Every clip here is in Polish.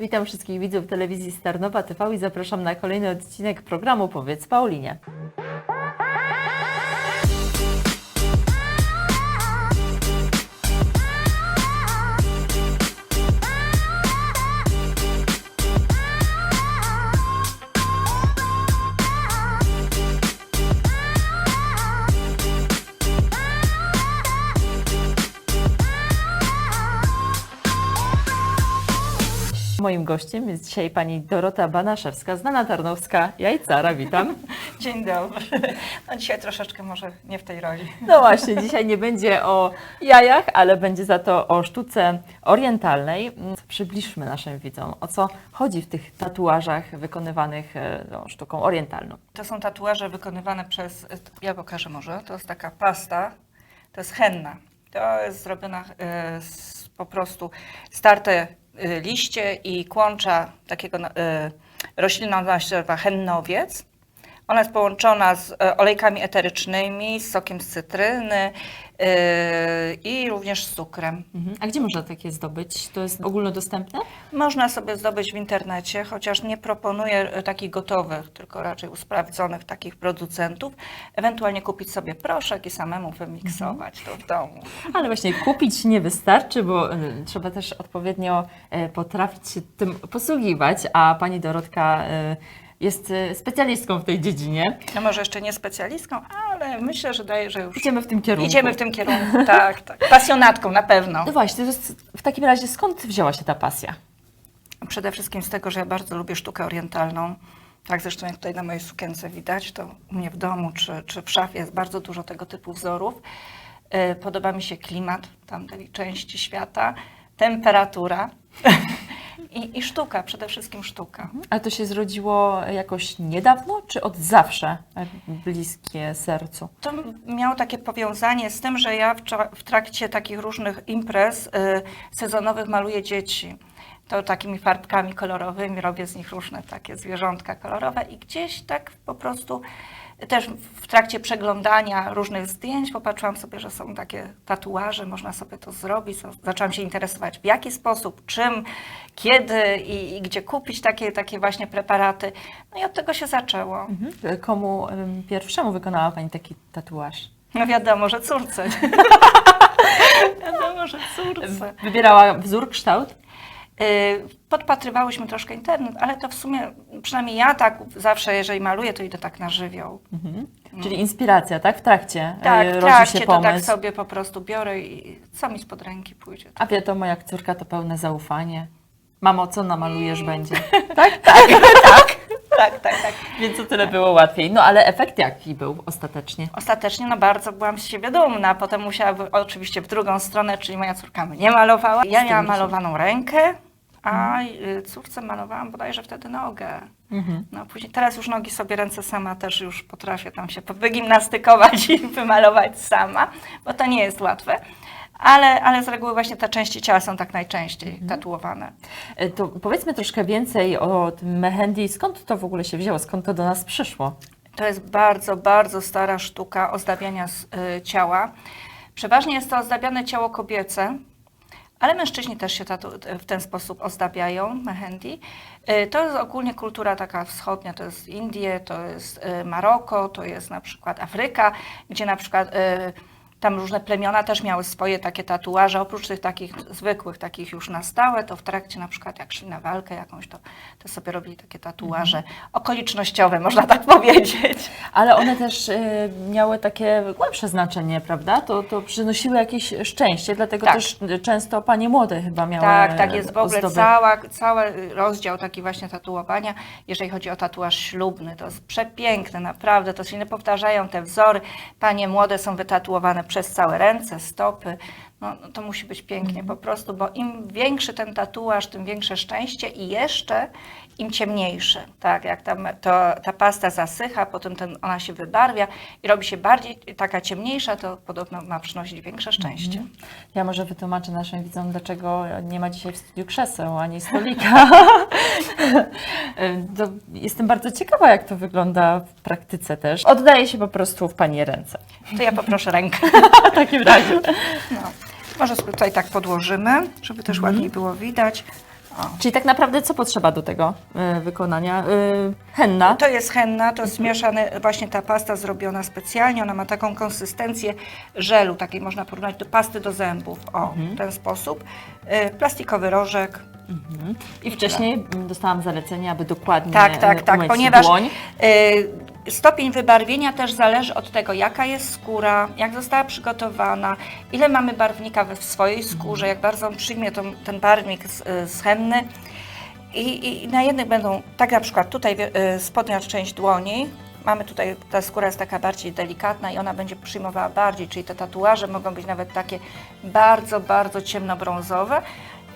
Witam wszystkich widzów telewizji Starnowa TV i zapraszam na kolejny odcinek programu Powiedz Paulinie. Moim gościem jest dzisiaj pani Dorota Banaszewska, znana tarnowska jajcara. Witam. Dzień dobry. No dzisiaj troszeczkę może nie w tej roli. No właśnie, dzisiaj nie będzie o jajach, ale będzie za to o sztuce orientalnej. Przybliżmy naszym widzom, o co chodzi w tych tatuażach wykonywanych e, no, sztuką orientalną. To są tatuaże wykonywane przez, ja pokażę może, to jest taka pasta, to jest henna. To jest zrobiona e, z po prostu starte liście i kłącza takiego e, roślina nazywa hennowiec. Ona jest połączona z e, olejkami eterycznymi, z sokiem z cytryny e, i również z cukrem. Mhm. A gdzie można takie zdobyć? To jest ogólnodostępne? Można sobie zdobyć w internecie, chociaż nie proponuję e, takich gotowych, tylko raczej usprawdzonych takich producentów. Ewentualnie kupić sobie proszek i samemu wymiksować to w domu. Ale właśnie kupić nie wystarczy, bo trzeba też odpowiednio potrafić się tym posługiwać, a pani Dorotka jest e, specjalistką w tej dziedzinie. No może jeszcze nie specjalistką, ale myślę, że daje, że już Idziemy w tym kierunku. idziemy w tym kierunku. Tak, tak. Pasjonatką na pewno. No właśnie, w takim razie skąd wzięła się ta pasja? Przede wszystkim z tego, że ja bardzo lubię sztukę orientalną. Tak zresztą jak tutaj na mojej sukience widać, to u mnie w domu czy, czy w szafie jest bardzo dużo tego typu wzorów. E, Podoba mi się klimat tamtej części świata, temperatura i, i sztuka, przede wszystkim sztuka. Ale to się zrodziło jakoś niedawno, czy od zawsze bliskie sercu? To miało takie powiązanie z tym, że ja w, trakcie takich różnych imprez y, sezonowych maluję dzieci. To takimi farbkami kolorowymi robię z nich różne takie zwierzątka kolorowe i gdzieś tak po prostu też w trakcie przeglądania różnych zdjęć popatrzyłam sobie, że są takie tatuaże, można sobie to zrobić. Za- Zaczęłam się interesować w jaki sposób, czym, kiedy i, i gdzie kupić takie, takie właśnie preparaty. No i od tego się zaczęło. Mhm. Komu em, pierwszemu wykonała Pani taki tatuaż? No wiadomo, że córce. wiadomo, że córce. Wybierała wzór, kształt? Y, Podpatrywałyśmy troszkę internet, ale to w sumie, przynajmniej ja tak zawsze, jeżeli maluję, to idę tak na żywioł. Mhm. Czyli inspiracja, tak? W trakcie Tak, e, w rodzi trakcie się to tak pomysł. sobie po prostu biorę i co mi spod ręki pójdzie. A wiadomo, jak córka to pełne zaufanie. Mamo, co namalujesz będzie? Tak, tak, tak, tak, tak, tak. Więc o tyle było łatwiej. No ale efekt jaki był ostatecznie? Ostatecznie no bardzo byłam z siebie dumna. Potem musiałabym oczywiście w drugą stronę, czyli moja córka mnie malowała. Ja miałam malowaną rękę, a y, córce malowałam bodajże wtedy nogę. Mhm. No później, teraz już nogi sobie ręce sama też już potrafię tam się wygimnastykować i wymalować sama, bo to nie jest łatwe. Ale, ale z reguły właśnie te części ciała są tak najczęściej tatuowane. E, To powiedzmy troszkę więcej o tym mehendi. Skąd to w ogóle się wzięło? Skąd to do nas przyszło? To jest bardzo, bardzo stara sztuka ozdabiania y, ciała. Przeważnie jest to ozdabiane ciało kobiece, ale mężczyźni też się tatu, w ten sposób ozdabiają, mehendi. Y, To jest ogólnie kultura taka wschodnia, to jest Indie, to jest y, Maroko, to jest na przykład Afryka, gdzie na przykład y, tam różne plemiona też miały swoje takie tatuaże, oprócz tych takich zwykłych, takich już na stałe, to w trakcie na przykład jak szli na walkę jakąś, to, to sobie robili takie tatuaże okolicznościowe, można tak powiedzieć. Ale one też e, miały takie głębsze znaczenie, prawda? To, to przynosiły jakieś szczęście, dlatego Tak. też często panie młode chyba miały Tak, tak jest w ogóle ozdoby. cała, cały rozdział taki właśnie tatuowania, jeżeli chodzi o tatuaż ślubny, to jest przepiękne, naprawdę, to się nie powtarzają te wzory, panie młode są wytatuowane przez całe ręce, stopy, no, no to musi być pięknie po prostu, bo im większy ten tatuaż, tym większe szczęście i jeszcze im ciemniejszy, tak, jak tam to, ta pasta zasycha, potem ten, ona się wybarwia i robi się bardziej taka ciemniejsza, to podobno ma przynosić większe szczęście. Ja może wytłumaczę naszym widzom, dlaczego nie ma dzisiaj w studiu krzeseł ani stolika. to jestem bardzo ciekawa, jak to wygląda w praktyce też. Oddaję się po prostu w Pani ręce. To ja poproszę rękę. W takim razie. No. Może tutaj tak podłożymy, żeby też ładniej było widać. Czyli tak naprawdę co potrzeba do tego e, wykonania? E, henna. To jest henna, to jest zmieszane, właśnie ta pasta zrobiona specjalnie. Ona ma taką konsystencję żelu, takiej można porównać do pasty do zębów. O, w ten sposób. Y, Plastikowy rożek. Mhm. I wcześniej m, dostałam zalecenie, aby dokładnie Tak, tak, tak, umyć ponieważ dłoń. y, stopień wybarwienia też zależy od tego, jaka jest skóra, jak została przygotowana, ile mamy barwnika w swojej skórze, jak bardzo on przyjmie tą, ten barwnik z, y, z henny. I, I na jednych będą, tak na przykład tutaj y, spodnia część dłoni, mamy tutaj, ta skóra jest taka bardziej delikatna i ona będzie przyjmowała bardziej, czyli te tatuaże mogą być nawet takie bardzo, bardzo ciemnobrązowe.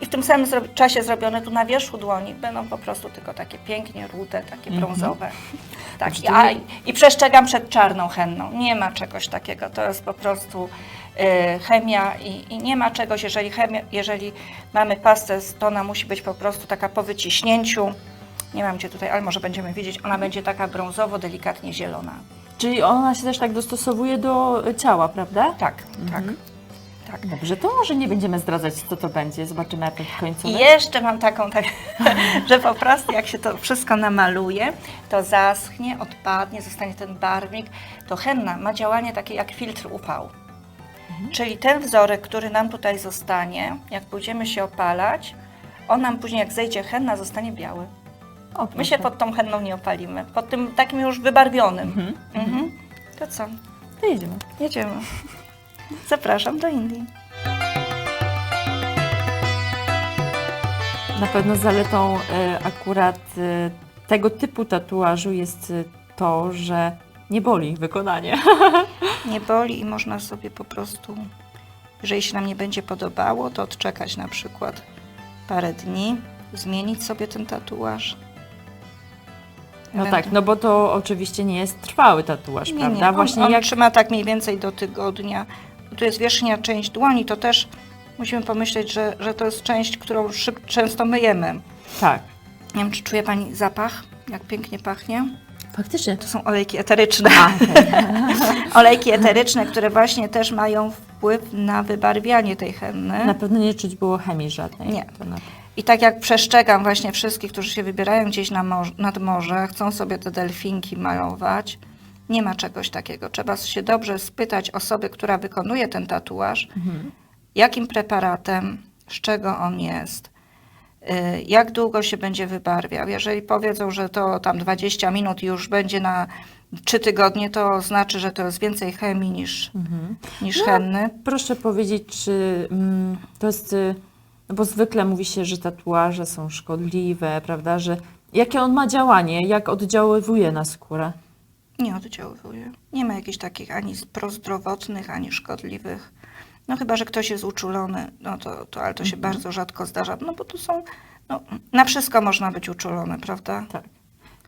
I w tym samym zro- czasie zrobione tu na wierzchu dłoni będą po prostu tylko takie pięknie rude, takie brązowe. Tak, Znaczy i, a, i przestrzegam przed czarną henną. Nie ma czegoś takiego. To jest po prostu y, chemia i, i nie ma czegoś, jeżeli, chemia, jeżeli mamy pastę, to ona musi być po prostu taka po wyciśnięciu. Nie mam cię tutaj, ale może będziemy widzieć, ona będzie taka brązowo, delikatnie zielona. Czyli ona się też tak dostosowuje do ciała, prawda? Tak, tak. Tak. Dobrze, to może nie będziemy zdradzać, co to będzie. Zobaczymy efekt końcowy. I jeszcze mam taką, tak, że po prostu jak się to wszystko namaluje, to zaschnie, odpadnie, zostanie ten barwnik. To henna ma działanie takie jak filtr UV. Czyli ten wzorek, który nam tutaj zostanie, jak pójdziemy się opalać, on nam później jak zejdzie henna, zostanie biały. O, My się pod tą henną nie opalimy, pod tym takim już wybarwionym. Mhm. To co? To jedziemy. Jedziemy. Zapraszam do Indii. Na pewno zaletą e, akurat e, tego typu tatuażu jest e, to, że nie boli wykonanie. nie boli i można sobie po prostu, jeżeli się nam nie będzie podobało, to odczekać na przykład parę dni, zmienić sobie ten tatuaż. No tak, no bo to oczywiście nie jest trwały tatuaż, nie, prawda? nie. On, Właśnie on jak trzyma tak mniej więcej do tygodnia. Tu jest wierzchnia część dłoni, to też musimy pomyśleć, że, że to jest część, którą szyb, często myjemy. tak. Nie wiem, czy czuje Pani zapach, jak pięknie pachnie? Faktycznie. To są olejki eteryczne. A, olejki eteryczne, które właśnie też mają wpływ na wybarwianie tej henny. Na pewno nie czuć było chemii żadnej. Nie. To na... I tak jak przestrzegam właśnie wszystkich, którzy się wybierają gdzieś na morze, nad morze, chcą sobie te delfinki malować, nie ma czegoś takiego. Trzeba się dobrze spytać osoby, która wykonuje ten tatuaż, jakim preparatem, z czego on jest, y, jak długo się będzie wybarwiał. Jeżeli powiedzą, że to tam 20 minut i już będzie na 3 tygodnie, to znaczy, że to jest więcej chemii niż, niż henny. Proszę powiedzieć, czy mm, to jest. y, No bo zwykle mówi się, że tatuaże są szkodliwe, prawda? Że jakie on ma działanie, jak oddziaływuje na skórę? Nie oddziaływuje. Nie ma jakichś takich ani prozdrowotnych, ani szkodliwych. No chyba, że ktoś jest uczulony, no to, to ale to się bardzo rzadko zdarza, no bo tu są, no, na wszystko można być uczulony, prawda? Tak.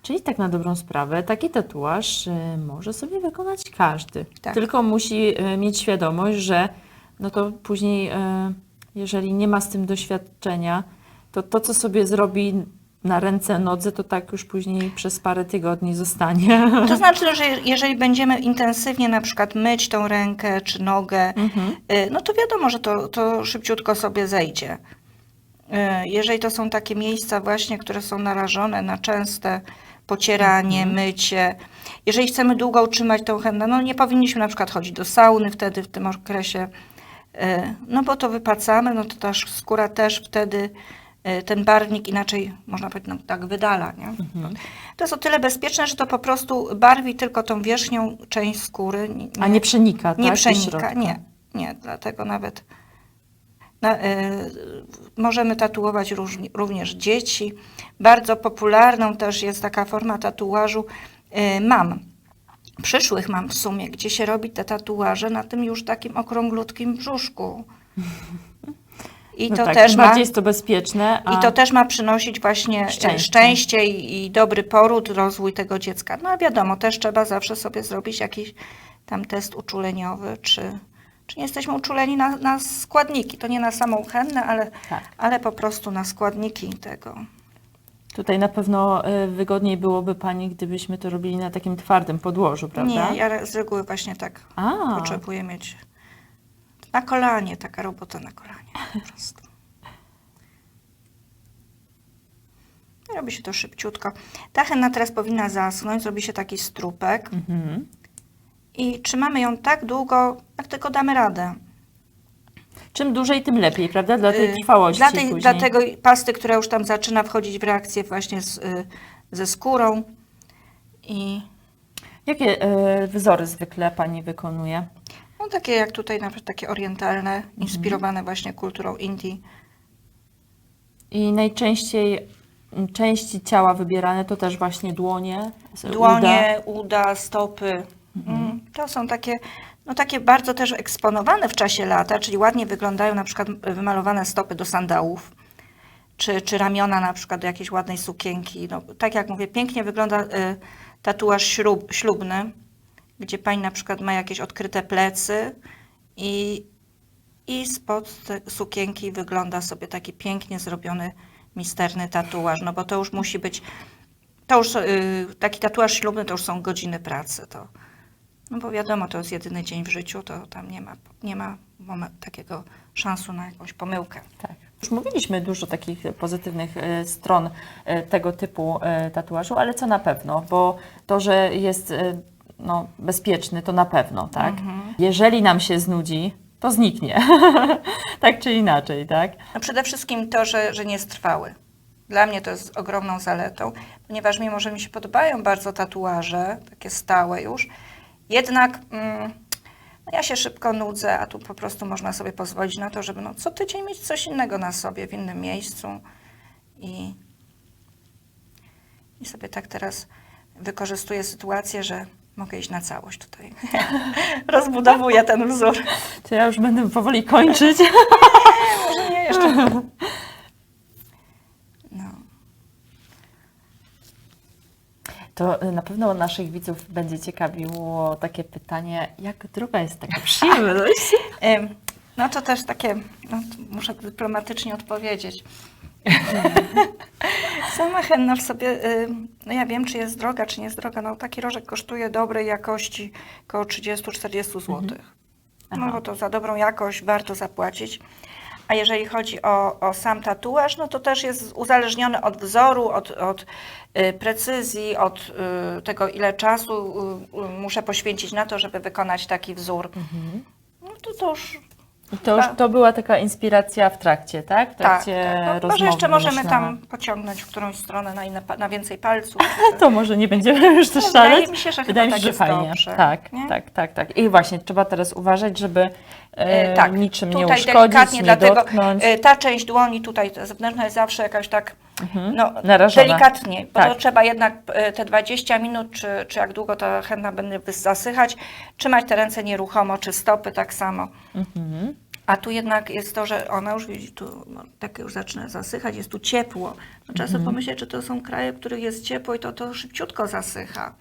Czyli tak na dobrą sprawę, taki tatuaż y, może sobie wykonać każdy. Tak. Tylko musi y, mieć świadomość, że no to później, y, jeżeli nie ma z tym doświadczenia, to to, co sobie zrobi na ręce, nodze, to tak już później przez parę tygodni zostanie. To znaczy, że jeżeli będziemy intensywnie na przykład myć tą rękę czy nogę, y, no to wiadomo, że to, to szybciutko sobie zejdzie. Y, Jeżeli to są takie miejsca właśnie, które są narażone na częste pocieranie, mycie, jeżeli chcemy długo utrzymać tą chętę, no nie powinniśmy na przykład chodzić do sauny wtedy w tym okresie, y, no bo to wypacamy, no to ta skóra też wtedy ten barwnik inaczej, można powiedzieć, no, tak wydala, nie? To jest o tyle bezpieczne, że to po prostu barwi tylko tą wierzchnią część skóry. A nie przenika, tak? nie do przenika, nie, nie, dlatego nawet na, y, możemy tatuować różni, również dzieci. Bardzo popularną też jest taka forma tatuażu y, mam. Przyszłych mam w sumie, gdzie się robi te tatuaże na tym już takim okrąglutkim brzuszku. I No to tak, też tym ma, bardziej jest to bezpieczne. I to też ma przynosić właśnie e, Szczęście. szczęście, i, i dobry poród, rozwój tego dziecka. No a wiadomo, też trzeba zawsze sobie zrobić jakiś tam test uczuleniowy, czy, czy nie jesteśmy uczuleni na, na składniki. To nie na samą hennę, ale, Tak. ale po prostu na składniki tego. Tutaj na pewno y, wygodniej byłoby Pani, gdybyśmy to robili na takim twardym podłożu, prawda? Nie, ja z reguły właśnie tak A, potrzebuję mieć na kolanie, taka robota na kolanie po prostu. Robi się to szybciutko. Ta henna teraz powinna zaschnąć, zrobi się taki strupek Mhm. i trzymamy ją tak długo, jak tylko damy radę. Czym dłużej, tym lepiej, prawda? Dla tej Y, trwałości Dla, tej, później. dla tego pasty, która już tam zaczyna wchodzić w reakcję właśnie z, y, ze skórą. I Jakie e, wzory zwykle Pani wykonuje? No, takie jak tutaj nawet takie orientalne, Mhm. inspirowane właśnie kulturą Indii. I najczęściej części ciała wybierane to też właśnie dłonie, Dłonie, uda, stopy. Mm, To są takie, no takie bardzo też eksponowane w czasie lata, czyli ładnie wyglądają na przykład wymalowane stopy do sandałów, czy, czy ramiona na przykład do jakiejś ładnej sukienki. No, tak jak mówię, pięknie wygląda y, tatuaż ślub, ślubny, gdzie pani na przykład ma jakieś odkryte plecy i, i spod sukienki wygląda sobie taki pięknie zrobiony, misterny tatuaż, no bo to już musi być to już y, taki tatuaż ślubny to już są godziny pracy. To, no bo wiadomo, to jest jedyny dzień w życiu, to tam nie ma, nie ma momen- takiego szansu na jakąś pomyłkę. Tak. Już mówiliśmy dużo takich pozytywnych e, stron e, tego typu tatuażu, ale co na pewno, bo to, że jest no, bezpieczny, to na pewno, tak? Jeżeli nam się znudzi, to zniknie. tak czy inaczej, tak? No przede wszystkim to, że, że nie jest trwały. Dla mnie to jest ogromną zaletą, ponieważ mimo, że mi się podobają bardzo tatuaże, takie stałe już, jednak mm, no ja się szybko nudzę, a tu po prostu można sobie pozwolić na to, żeby no, co tydzień mieć coś innego na sobie, w innym miejscu i, i sobie tak teraz wykorzystuję sytuację, że mogę iść na całość tutaj. Rozbudowuję ten wzór. To ja już będę powoli kończyć. Może nie jeszcze. No. To na pewno naszych widzów będzie ciekawiło takie pytanie, jak droga jest taka przyjemność? No to też takie, no, muszę dyplomatycznie odpowiedzieć. Sama henna w sobie, ym, no ja wiem, czy jest droga, czy nie jest droga. No taki rożek kosztuje dobrej jakości około 30-40 zł. No Aha. bo to za dobrą jakość warto zapłacić. A jeżeli chodzi o, o sam tatuaż, no to też jest uzależniony od wzoru, od, od y, precyzji, od y, tego, ile czasu y, y, muszę poświęcić na to, żeby wykonać taki wzór. No to, to już to już to była taka inspiracja w trakcie, tak? W tak. trakcie tak. No, może jeszcze możemy tam pociągnąć w którąś stronę na, inne, na więcej palców. To może nie będziemy już też No, wydaje szaleć. mi się, że Wydaje mi chyba się, tak że fajnie. dobrze, tak, nie? tak, tak, tak. I właśnie trzeba teraz uważać, żeby e, E, tak, niczym nie uszkodzić, delikatnie, nie dlatego dotknąć. e, ta część dłoni tutaj ta zewnętrzna jest zawsze jakaś tak no, narażona. delikatnie, bo Tak. to trzeba jednak e, te 20 minut, czy, czy jak długo ta henna będzie zasychać, trzymać te ręce nieruchomo, czy stopy tak samo. Mhm. A tu jednak jest to, że ona już widzi, tu tak już zaczyna zasychać, jest tu ciepło. No, trzeba sobie pomyśleć, czy to są kraje, w których jest ciepło i to, to szybciutko zasycha.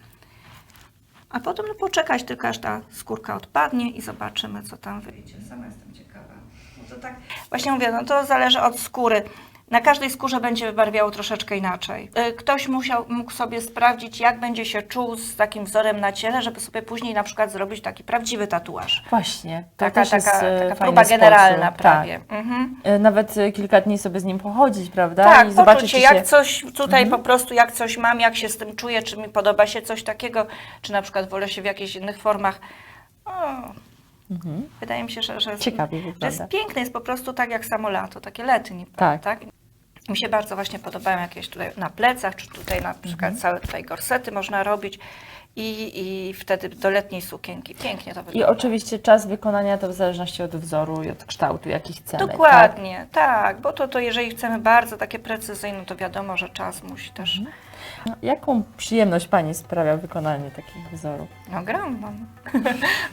A potem no, poczekać tylko, aż ta skórka odpadnie i zobaczymy, co tam wyjdzie. Sama jestem ciekawa. No to tak, właśnie mówię, no to zależy od skóry. Na każdej skórze będzie wybarwiało troszeczkę inaczej. Y, Ktoś musiał, mógł sobie sprawdzić, jak będzie się czuł z takim wzorem na ciele, żeby sobie później na przykład zrobić taki prawdziwy tatuaż. Właśnie. To Taka, też taka, e, taka próba sposób. generalna Tak. prawie. Mhm. E, Nawet e, kilka dni sobie z nim pochodzić, prawda? Tak, I zobaczyć, się. Mhm. jak coś tutaj po prostu, jak coś mam, jak się z tym czuję, czy mi podoba się coś takiego, czy na przykład wolę się w jakichś innych formach. O, Wydaje mi się, że, że, Mhm. Ciekawie że wygląda. jest piękne, jest po prostu tak jak samo lato, takie letnie. Tak. tak? Mi się bardzo właśnie podobają jakieś tutaj na plecach, czy tutaj na przykład Mhm. całe tutaj gorsety można robić i, i wtedy do letniej sukienki. Pięknie to I wygląda. oczywiście czas wykonania to w zależności od wzoru i od kształtu, jaki chcemy. Tak? Dokładnie, tak, bo to, to jeżeli chcemy bardzo takie precyzyjne, to wiadomo, że czas musi też Mhm. No, Jaką przyjemność Pani sprawia wykonanie takich wzorów? No ogromną.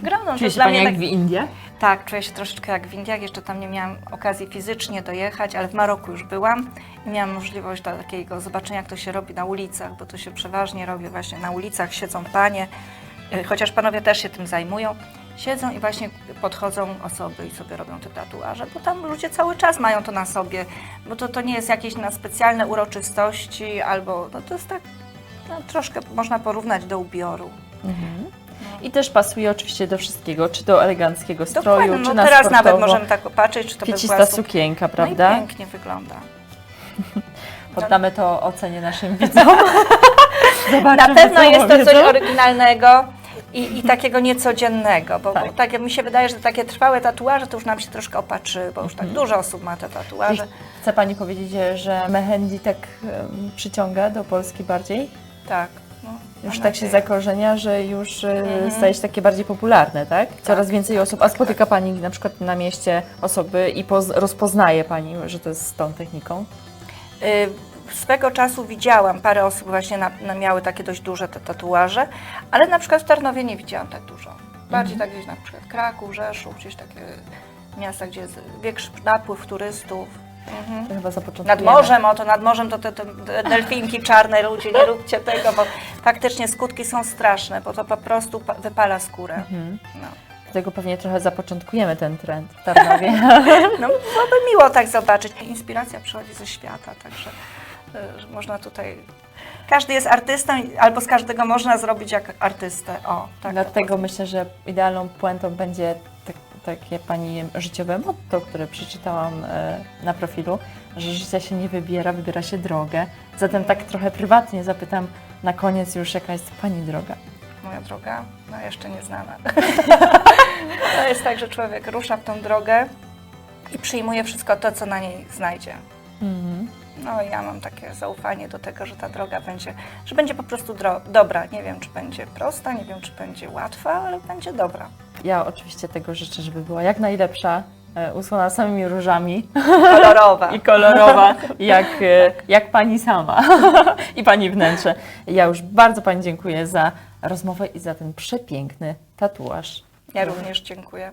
ogromną. To Czuje jest się dla Pani mnie jak tak, w Indiach? tak, czuję się troszeczkę jak w Indiach. Jeszcze tam nie miałam okazji fizycznie dojechać, ale w Maroku już byłam i miałam możliwość do takiego zobaczenia, jak to się robi na ulicach, bo to się przeważnie robi właśnie na ulicach, siedzą panie, chociaż panowie też się tym zajmują. Siedzą i właśnie podchodzą osoby i sobie robią te tatuaże, bo tam ludzie cały czas mają to na sobie, bo to, to nie jest jakieś na specjalne uroczystości albo, no to jest tak, no, troszkę można porównać do ubioru. Mhm. I też pasuje oczywiście do wszystkiego, czy do eleganckiego stroju, Dokładnie, czy no na teraz sportowo. nawet możemy tak popatrzeć, czy to by Kwiecista była suk- sukienka, No prawda? i pięknie wygląda. Poddamy to ocenie naszym widzom. Zobaczymy, Na pewno jest to coś oryginalnego i, i takiego niecodziennego, bo, Tak. bo tak mi się wydaje, że takie trwałe tatuaże to już nam się troszkę opatrzy, bo już tak Mhm. dużo osób ma te tatuaże. Chce Pani powiedzieć, że Mehendi tak em, przyciąga do Polski bardziej? Tak. No, Już tak się zakorzenia, że już e, Mhm. staje się takie bardziej popularne, tak? Coraz więcej osób. A spotyka Pani na przykład na mieście osoby i poz- rozpoznaje Pani, że to jest z tą techniką? Y, Swego czasu widziałam, parę osób właśnie na, na miały takie dość duże te tatuaże, ale na przykład w Tarnowie nie widziałam tak dużo. Bardziej tak gdzieś na przykład Kraków, Rzeszów, gdzieś takie miasta, gdzie jest większy napływ turystów. Mhm. Chyba. Nad morzem, oto nad morzem to te, te delfinki czarne, ludzie, nie róbcie tego, bo faktycznie skutki są straszne, bo to po prostu pa- wypala skórę. Mhm. No. Dlatego pewnie trochę zapoczątkujemy ten trend w Tarnowie. No, byłoby miło tak zobaczyć. Inspiracja przychodzi ze świata, także że można tutaj. Każdy jest artystą albo z każdego można zrobić jak artystę. O, tak. Dlatego myślę, że idealną puentą będzie tak, takie Pani życiowe motto, które przeczytałam e, na profilu, że życia się nie wybiera, wybiera się drogę. Zatem tak trochę prywatnie zapytam na koniec już, jaka jest Pani droga? Moja droga, no jeszcze nieznana. to jest tak, że człowiek rusza w tą drogę i przyjmuje wszystko to, co na niej znajdzie. Mhm. No ja mam takie zaufanie do tego, że ta droga będzie, że będzie po prostu dro- dobra. Nie wiem, czy będzie prosta, nie wiem, czy będzie łatwa, ale będzie dobra. Ja oczywiście tego życzę, żeby była jak najlepsza, e, usłona samymi różami Kolorowa. i kolorowa, jak, e, jak Pani sama i Pani wnętrze. Ja już bardzo Pani dziękuję za rozmowę i za ten przepiękny tatuaż. Ja również dziękuję.